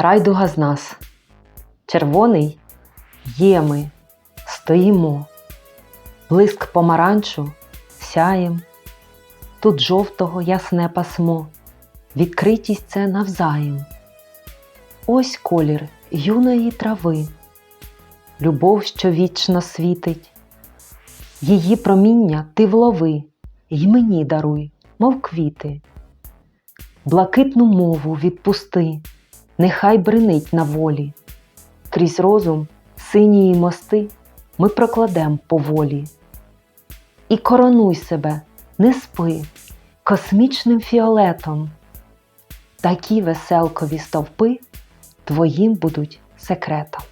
Райдуга з нас. Червоний є ми, стоїмо. Блиск помаранчу сяєм. Тут жовтого ясне пасмо, відкритість це навзаєм. Ось колір юної трави, любов, що вічно світить. Її проміння ти влови, й мені даруй, мов квіти. Блакитну мову відпусти, нехай бринить на волі. Крізь розум синії мости ми прокладем поволі. І коронуй себе, не спи, космічним фіолетом. Такі веселкові стовпи твоїм будуть секретом.